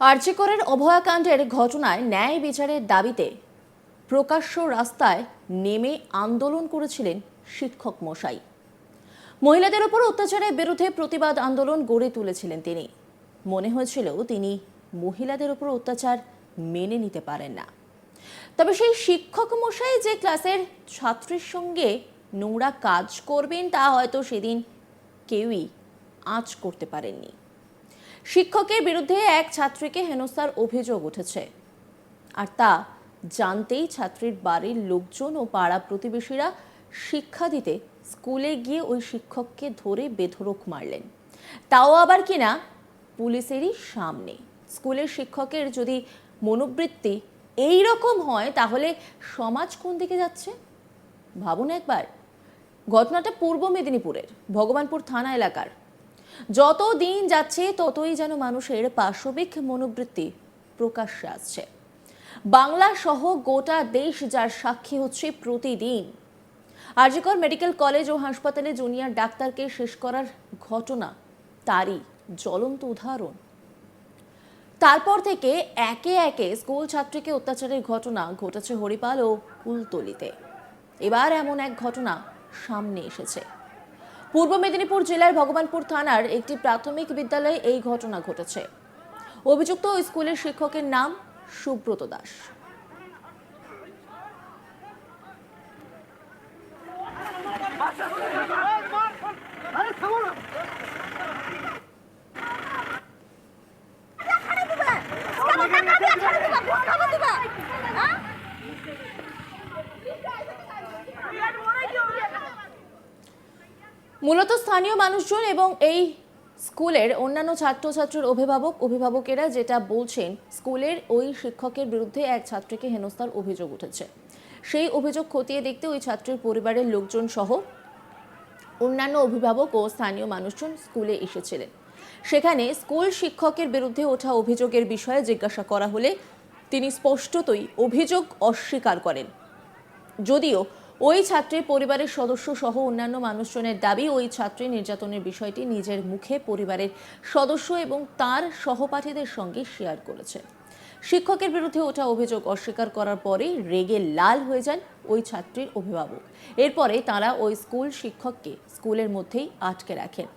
আর্যিকরের অভয়াকাণ্ডের ঘটনায় ন্যায় বিচারের দাবিতে প্রকাশ্য রাস্তায় নেমে আন্দোলন করেছিলেন শিক্ষক মশাই। মহিলাদের উপর অত্যাচারের বিরুদ্ধে প্রতিবাদ আন্দোলন গড়ে তুলেছিলেন তিনি। মনে হয়েছিল তিনি মহিলাদের উপর অত্যাচার মেনে নিতে পারেন না। তবে সেই শিক্ষক মশাই যে ক্লাসের ছাত্রীর সঙ্গে নোংরা কাজ করবেন তা হয়তো সেদিন কেউই আঁচ করতে পারেননি। শিক্ষকের বিরুদ্ধে এক ছাত্রীকে হেনস্থার অভিযোগ উঠেছে। আর তা জানতেই ছাত্রীর বাড়ির লোকজন ও পাড়া প্রতিবেশীরা শিক্ষা দিতে স্কুলে গিয়ে ওই শিক্ষককে ধরে বেধরক মারলেন। তাও আবার কিনা পুলিশেরই সামনে। স্কুলের শিক্ষকের যদি মনোবৃত্তি এই রকম হয়, তাহলে সমাজ কোন দিকে যাচ্ছে? ভাবুন একবার। ঘটনাটা পূর্ব মেদিনীপুরের, ভগবানপুর থানা এলাকার। যত দিন যাচ্ছে, ততই যেন মানুষের পাশবিক মনোবৃত্তি প্রকাশ্যে আসছে। বাংলা সহ গোটা দেশ যার সাক্ষী হচ্ছে প্রতিদিন। আরজিকর মেডিকেল কলেজ ও হাসপাতালে জুনিয়র ডাক্তারকে শেষ করার ঘটনা, তারই জ্বলন্ত উদাহরণ। তারপর থেকে একে একে স্কুল ছাত্রীকে অত্যাচারের ঘটনা ঘটেছে হরিপাল ও কুলতলিতে এবার এমন এক ঘটনা সামনে এসেছে। পূর্ব মেদিনীপুর জেলার ভগবানপুর থানার একটি প্রাথমিক বিদ্যালয়ে এই ঘটনা ঘটেছে। অভিযুক্ত স্কুলের শিক্ষকের নাম সুব্রত দাস। মূলত স্থানীয় মানুষজন এবং এই স্কুলের অন্যান্য ছাত্রছাত্রীর অভিভাবক, অভিভাবকেরা যেটা বলছেন, স্কুলের ওই শিক্ষকের বিরুদ্ধে এক ছাত্রীকে হেনস্থার অভিযোগ উঠেছে। সেই অভিযোগ খতিয়ে দেখতে ওই ছাত্রীর পরিবারের লোকজন সহ অন্যান্য অভিভাবক ও স্থানীয় মানুষজন স্কুলে এসেছিলেন। সেখানে স্কুল শিক্ষকের বিরুদ্ধে ওঠা অভিযোগের বিষয়ে জিজ্ঞাসা করা হলে তিনি স্পষ্টতই অভিযোগ অস্বীকার করেন। যদিও ওই ছাত্রীর পরিবারের সদস্য সহ অন্যান্য মানুষজনের দাবি, ওই ছাত্রী নির্যাতনের বিষয়টি নিজের মুখে পরিবারের সদস্য এবং তার সহপাঠীদের সঙ্গে শেয়ার করেছে। শিক্ষকের বিরুদ্ধে ওঠা অভিযোগ অস্বীকার করার পরে রেগে লাল হয়ে যান ওই ছাত্রীর অভিভাবক। এরপরে তারা ওই স্কুল শিক্ষককে স্কুলের মধ্যেই আটকে রাখেন।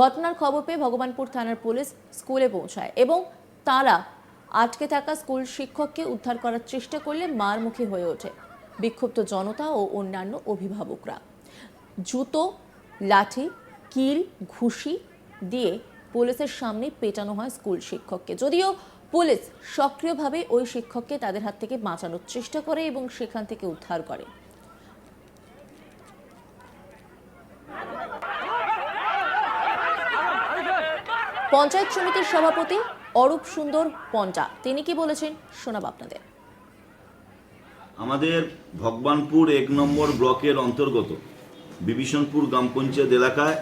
ঘটনার খবর পেয়ে ভগবানপুর থানার পুলিশ স্কুলে পৌঁছায় এবং তারা আটকে থাকা স্কুল শিক্ষককে উদ্ধার করার চেষ্টা করলে মার মুখী হয়ে ওঠে। বিক্ষুব্ধ জনতা ও অন্যান্য অভিভাবকরা। জুতো, লাঠি, কিল, ঘুষি দিয়ে পুলিশের সামনে পেটানো হয় স্কুল শিক্ষককে। যদিও পুলিশ সক্রিয়ভাবে ওই শিক্ষককে তাদের হাত থেকে বাঁচানোর চেষ্টা করে এবং সেখান থেকে উদ্ধার করে। পঞ্চায়েত সমিতির সভাপতি অরূপ সুন্দর পঞ্চা তিনি কি বলেছেন শোনাব আপনাদের। আমাদের ভগবানপুর এক নম্বর ব্লকের অন্তর্গত, বিভীষণপুর গ্রাম পঞ্চায়েত এলাকায়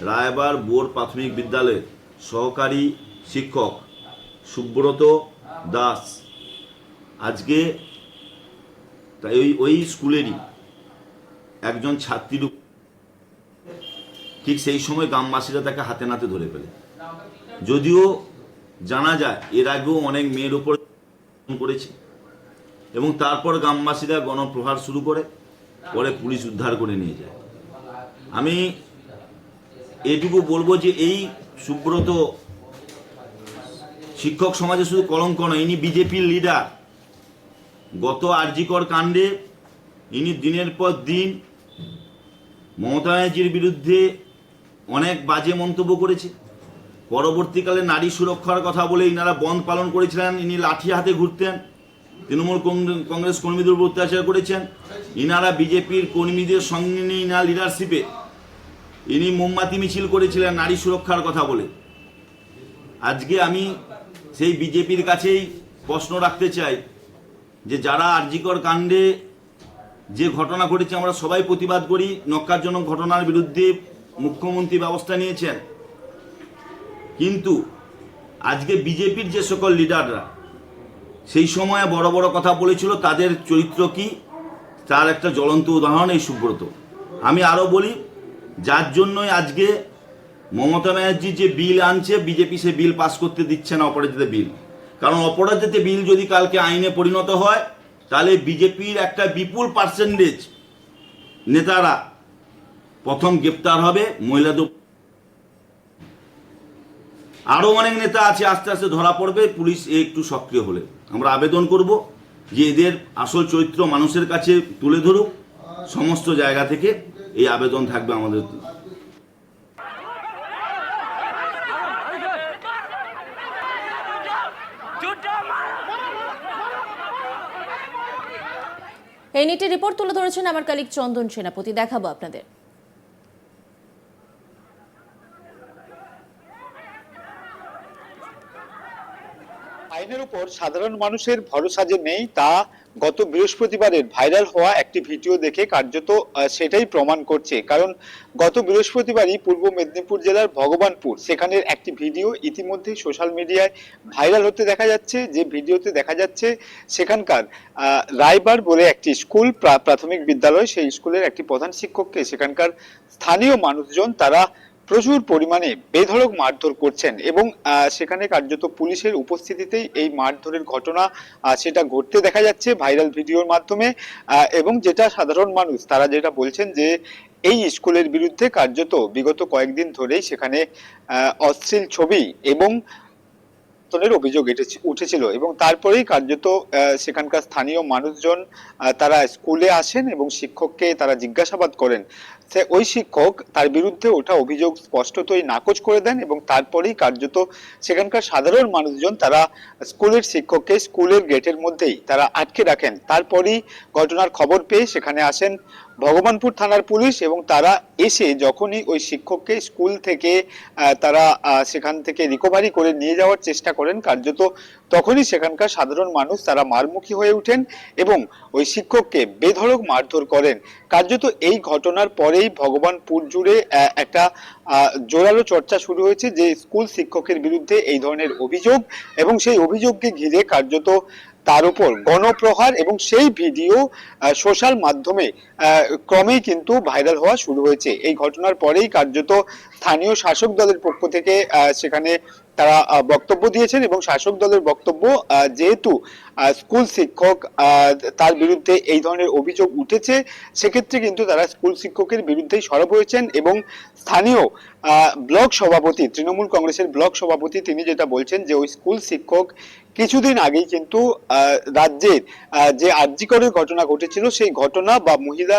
রায়বার বোর প্রাথমিক বিদ্যালয়ের সহকারী শিক্ষক সুব্রত দাস। আজকে তাই ওই ওই স্কুলেরই একজন ছাত্রীর ঠিক সেই সময় গ্রামবাসীরা তাকে হাতে নাতে ধরে ফেলে। যদিও জানা যায় এর আগেও অনেক মেয়ের উপর করেছে। এবং তারপর গ্রামবাসীরা গণপ্রহার শুরু করে, পরে পুলিশ উদ্ধার করে নিয়ে যায়। আমি এটুকু বলব যে এই সুব্রত শিক্ষক সমাজে শুধু কলঙ্ক নয়, ইনি বিজেপির লিডার গত আরজিকর কাণ্ডে ইনি দিনের পর দিন মমতা ব্যানার্জির বিরুদ্ধে অনেক বাজে মন্তব্য করেছে। পরবর্তীকালে নারী সুরক্ষার কথা বলে ইনারা বন্ধ পালন করেছিলেন, ইনি লাঠি হাতে ঘুরতেন। তৃণমূল কংগ্রেস কর্মীদের উপর অত্যাচার করেছেন। ইনারা বিজেপির কর্মীদের সঙ্গে নিয়ে ইনার লিডারশিপে ইনি মোমবাতি মিছিল করেছিলেন নারী সুরক্ষার কথা বলে। আজকে আমি সেই বিজেপির কাছেই প্রশ্ন রাখতে চাই যে যারা আরজিকর কাণ্ডে যে ঘটনা ঘটেছে, আমরা সবাই প্রতিবাদ করি নক্কারজনক ঘটনার বিরুদ্ধে মুখ্যমন্ত্রী ব্যবস্থা নিয়েছেন। কিন্তু আজকে বিজেপির যে সকল লিডাররা সেই সময়ে বড় বড় কথা বলেছিল, তাদের চরিত্র কি? তার একটা জ্বলন্ত উদাহরণ এই সুব্রত। আমি আরও বলি, যার জন্যই আজকে মমতা ব্যানার্জি যে বিল আনছে, বিজেপি সে বিল পাস করতে দিচ্ছে না অপরাজিত বিল। কারণ অপরাজিত বিল যদি কালকে আইনে পরিণত হয়, তাহলে বিজেপির একটা বিপুল পার্সেন্টেজ নেতারা প্রথম গ্রেপ্তার হবে, মহিলাদের আরও অনেক নেতা আছে, আস্তে আস্তে ধরা পড়বে, পুলিশ একটু সক্রিয় হলে। আমরা আবেদন করব যে এদের আসল চরিত্র মানুষের কাছে তুলে ধরুক, সমস্ত জায়গা থেকে এই আবেদন থাকবে আমাদের। এই নিটে রিপোর্ট তুলে ধরেছেন আমার কালিক চন্দন সেনাপতি। দেখাবো আপনাদের। আইনের উপর সাধারণ মানুষের ভরসা যে নেই তা গত বৃহস্পতিবারের ভাইরাল হওয়া একটি ভিডিও দেখে কার্যত সেটাই প্রমাণ করছে। কারণ গত বৃহস্পতিবারই পূর্ব মেদিনীপুর জেলার ভগবানপুর সেখানের একটি ভিডিও ইতিমধ্যেই সোশ্যাল মিডিয়ায় ভাইরাল হতে দেখা যাচ্ছে। যে ভিডিওতে দেখা যাচ্ছে, সেখানকার রায়বার বলে একটি স্কুল, প্রা- প্রাথমিক বিদ্যালয়, সেই স্কুলের একটি প্রধান শিক্ষককে সেখানকার স্থানীয় মানুষজন, তারা প্রচুর পরিমাণে বেধড়ক মারধর করছেন এবং সেখানে কার্যত পুলিশের উপস্থিতিতেই এই মারধরের ঘটনা সেটা ঘটতে দেখা যাচ্ছে ভাইরাল ভিডিওর মাধ্যমে এবং যেটা সাধারণ মানুষ, তারা যেটা বলছেন যে এই স্কুলের বিরুদ্ধে কার্যত বিগত কয়েকদিন ধরেই সেখানে অশ্লীল ছবি এবং ধর্ষণের অভিযোগ উঠেছিল এবং তারপরেই কার্যত সেখানকার স্থানীয় মানুষজন তারা স্কুলে আসেন এবং শিক্ষককে তারা জিজ্ঞাসাবাদ করেন। ওই শিক্ষক তার বিরুদ্ধে ওঠা অভিযোগ স্পষ্টতই নাকচ করে দেন এবং তারপরেই কার্যত সেখানকার সাধারণ মানুষজন তারা স্কুলের শিক্ষককে স্কুলের গেটের মধ্যেই তারা আটকে রাখেন। তারপরেই ঘটনার খবর পেয়ে সেখানে আসেন ভগবানপুর থানার পুলিশ এবং তারা এসে যখনই ওই শিক্ষককে স্কুল থেকে তারা সেখান থেকে রিকভারি করে নিয়ে যাওয়ার চেষ্টা করেন, কার্যত তখনই সেখানকার সাধারণ মানুষ তারা মারমুখী হয়ে ওঠেন এবং ওই শিক্ষককে বেধড়ক মারধর করেন। কার্যত এই ঘটনার পরেই ভগবানপুর জুড়ে একটা জোরালো চর্চা শুরু হয়েছে যে স্কুল শিক্ষকের বিরুদ্ধে এই ধরনের অভিযোগ এবং সেই অভিযোগকে ঘিরে কার্যত তার উপর গণপ্রহার এবং সেই ভিডিও সোশ্যাল মাধ্যমে ক্রমেই কিন্তু ভাইরাল হওয়া শুরু হয়েছে। এই ঘটনার পরেই কার্যত স্থানীয় শাসক দলের পক্ষ থেকে সেখানে তারা বক্তব্য দিয়েছেন এবং শাসক দলের বক্তব্য যেহেতু স্কুল শিক্ষক তার বিরুদ্ধে এই ধরনের অভিযোগ উঠেছে, সেক্ষেত্রে কিন্তু তারা স্কুল শিক্ষকের বিরুদ্ধেই সরব হয়েছেন এবং স্থানীয় ব্লক সভাপতি, তৃণমূল কংগ্রেসের ব্লক সভাপতি তিনি যেটা বলছেন যে ওই স্কুল শিক্ষক কিছুদিন আগেই কিন্তু রাজ্যের যে আর্যিকরের ঘটনা ঘটেছিল সেই ঘটনা বা মহিলা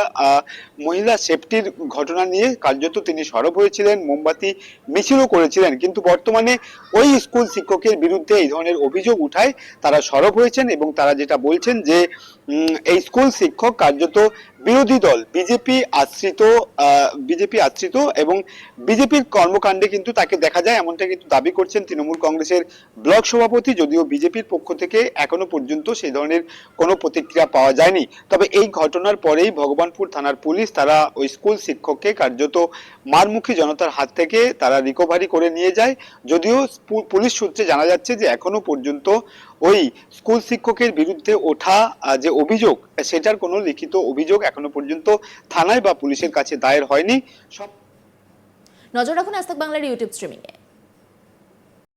মহিলা সেফটির ঘটনা নিয়ে কার্যত তিনি সরব হয়েছিলেন, মোমবাতি, মিছিলও করেছিলেন। কিন্তু বর্তমানে ওই স্কুল শিক্ষকের বিরুদ্ধে এই ধরনের অভিযোগ উঠায়, তারা সরব হয়েছেন এবং তারা যেটা বলছেন যে এই স্কুল শিক্ষক কার্যত বিরোধী দল, বিজেপি আশ্রিত বিজেপি আশ্রিত এবং বিজেপির কর্মকাণ্ডে কিন্তু তাকে দেখা যায়, এমনটা কিন্তু দাবি করছেন তৃণমূল কংগ্রেসের ব্লক সভাপতি, যদিও বিজেপির পক্ষ থেকে এখনও পর্যন্ত সেই ধরনের কোনো প্রতিক্রিয়া পাওয়া যায়নি। তবে এই ঘটনার পরেই ভগবানপুর থানার পুলিশ তারা ওই স্কুল শিক্ষককে কার্যত মারমুখী জনতার হাত থেকে তারা রিকভারি করে নিয়ে যায়। যদিও পুলিশ সূত্রে জানা যাচ্ছে যে এখনও পর্যন্ত ওই স্কুল শিক্ষকের বিরুদ্ধে ওঠা যে অভিযোগ, সেটার কোনো লিখিত অভিযোগ এখনও পর্যন্ত থানায় বা পুলিশের কাছে দায়ের হয়নি। সব নজর রাখুন আজ বাংলার ইউটিউব স্ট্রিমিংয়ে।